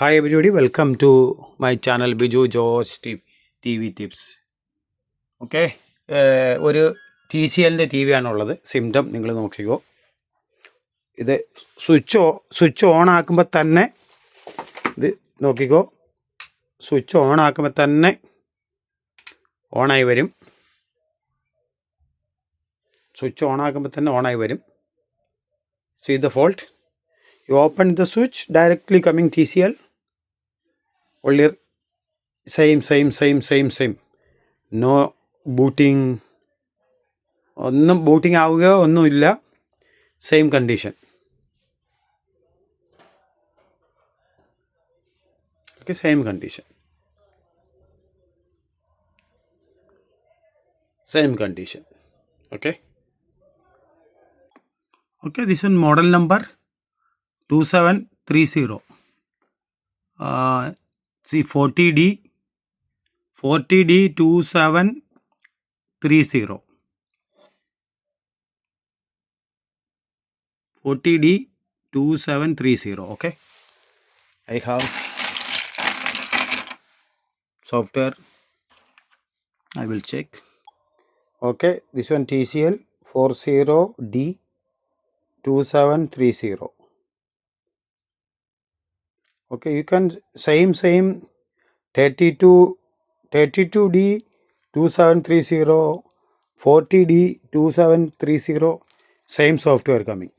Hi everybody welcome to my channel Biju George T T V tips okay ഒരു T സി എല്ലിന്റെ T V ആണുള്ളത്. Symptom നിങ്ങൾ നോക്കിക്കോ. ഇത് സ്വിച്ച് സ്വിച്ച് ഓൺ ആക്കുമ്പോൾ തന്നെ ഇത് നോക്കിക്കോ. സ്വിച്ച് ഓൺ ആക്കുമ്പോൾ തന്നെ ഓണായി വരും. സ്വിച്ച് ഓൺ ആക്കുമ്പോൾ തന്നെ ഓണായി വരും. See the fault you open the switch directly coming TCL only same same same same same. No booting ഒന്നും ബൂട്ടിംഗ് ആവുകയോ ഒന്നുമില്ല same condition okay same condition same condition okay okay this one model number 2730 uh, see 40d 40d 2730 40d 2730 okay? I have software. I will check. Okay this one tcl 40d 2730 okay you can same same 32 32d 2730 40d 2730 same software coming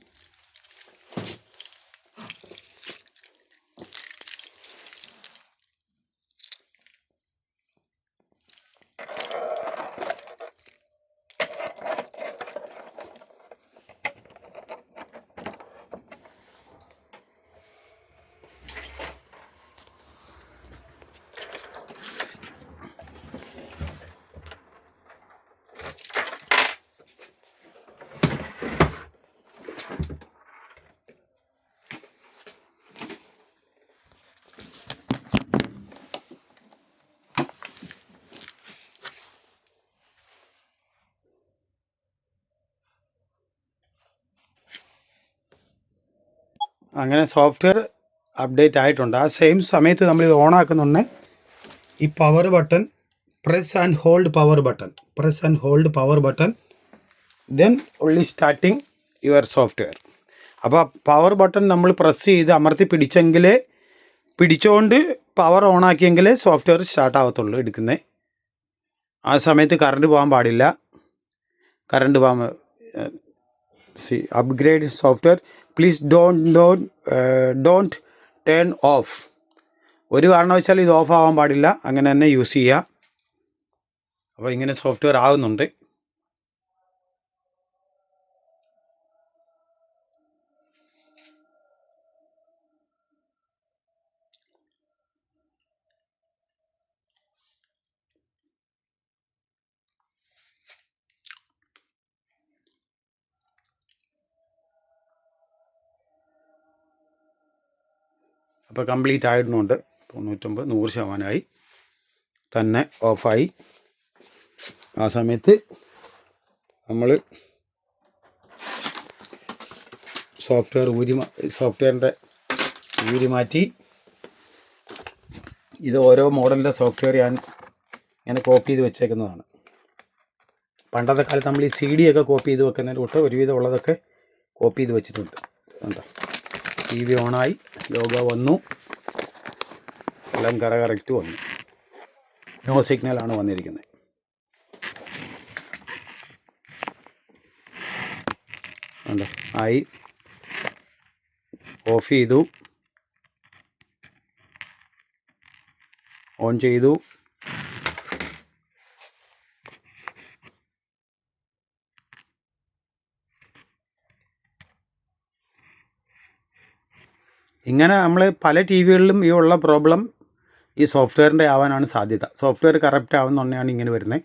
അങ്ങനെ software update ആയിട്ടുണ്ട്. ആ same സമയത്ത് നമ്മൾ ഇത് on ഈ power button press and hold power button press and hold power button then only starting your software അപ്പോൾ power button നമ്മൾ press ചെയ്ത് അമർത്തി പിടിച്ചെങ്കിലേ പിടിച്ചുകൊണ്ട് പവർ ഓൺ ആക്കിയെങ്കിലേ സോഫ്റ്റ്വെയർ സ്റ്റാർട്ട് ആവത്തുള്ളൂ എടുക്കുന്നത് ആ സമയത്ത് കറണ്ട് പോകാൻ പാടില്ല. കറണ്ട് പോകാൻ സി software. Please don't don't uh, don't turn off. ഒരു കാരണവശാലും ഇത് ഓഫ് ആവാൻ പാടില്ല. അങ്ങനെ തന്നെ യൂസ് ചെയ്യുക അപ്പോൾ ഇങ്ങനെ സോഫ്റ്റ്വെയർ ആകുന്നുണ്ട് അപ്പോൾ കംപ്ലീറ്റ് ആയിടുന്നുണ്ട്. തൊണ്ണൂറ്റൊമ്പത് നൂറ് ശതമാനമായി. തന്നെ ഓഫായി. ആ സമയത്ത് നമ്മൾ സോഫ്റ്റ്വെയർ ഊരി സോഫ്റ്റ്വെയറിന്റെ ഊരി മാറ്റി ഇത് ഓരോ മോഡലിന്റെ സോഫ്റ്റ്വെയർ ഞാൻ ഇങ്ങനെ കോപ്പി ചെയ്ത് വെച്ചേക്കുന്നതാണ്. പണ്ടത്തെ കാലത്ത് നമ്മൾ ഈ സി ഡി ഒക്കെ കോപ്പി ചെയ്ത് വെക്കുന്നതിന് തൊട്ട് ഒരുവിധം ഉള്ളതൊക്കെ കോപ്പി ചെയ്ത് വെച്ചിട്ടുണ്ട്. കണ്ടോ? ടി വി ഓണായി. ലോഗോ വന്നു. എല്ലാം കറ കറക്റ്റ് വന്നു. നോ സിഗ്നലാണ് വന്നിരിക്കുന്നത്. ആയി. ഓഫ് ചെയ്തു. ഓൺ ചെയ്തു. ഇങ്ങനെ നമ്മൾ പല ടി വികളിലും ഈ ഉള്ള പ്രോബ്ലം ഈ സോഫ്റ്റ്വെയറിന്റെ ആവാനാണ് സാധ്യത. സോഫ്റ്റ്വെയർ കറപ്റ്റ് ആവുന്നുണ്ടെയാണ് ഇങ്ങനെ വരുന്നത്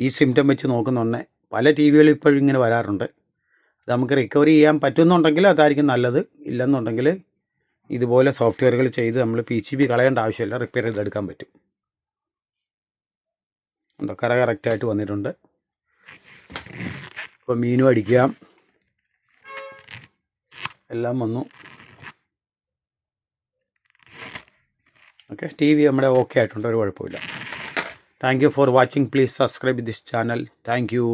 ഈ സിംറ്റം വെച്ച് നോക്കുന്നുണ്ടെ പല ടി വികളും ഇപ്പോഴും ഇങ്ങനെ വരാറുണ്ട്. അത് നമുക്ക് റിക്കവറി ചെയ്യാൻ പറ്റുന്നുണ്ടെങ്കിൽ അതായിരിക്കും നല്ലത്. ഇല്ലെന്നുണ്ടെങ്കിൽ ഇതുപോലെ സോഫ്റ്റ്വെയറുകൾ ചെയ്ത് നമ്മൾ പി സി ബി കളയേണ്ട ആവശ്യമില്ല. റിപ്പയർ ചെയ്തെടുക്കാൻ പറ്റും. ഉണ്ടോ? കറ കറക്റ്റായിട്ട് വന്നിട്ടുണ്ട്. ഇപ്പോൾ മീനും അടിക്കാം. എല്ലാം വന്നു. ഓക്കെ ടി വി നമ്മുടെ ഓക്കെ ആയിട്ടുണ്ട് ഒരു കുഴപ്പമില്ല thank you for watching please subscribe this channel thank you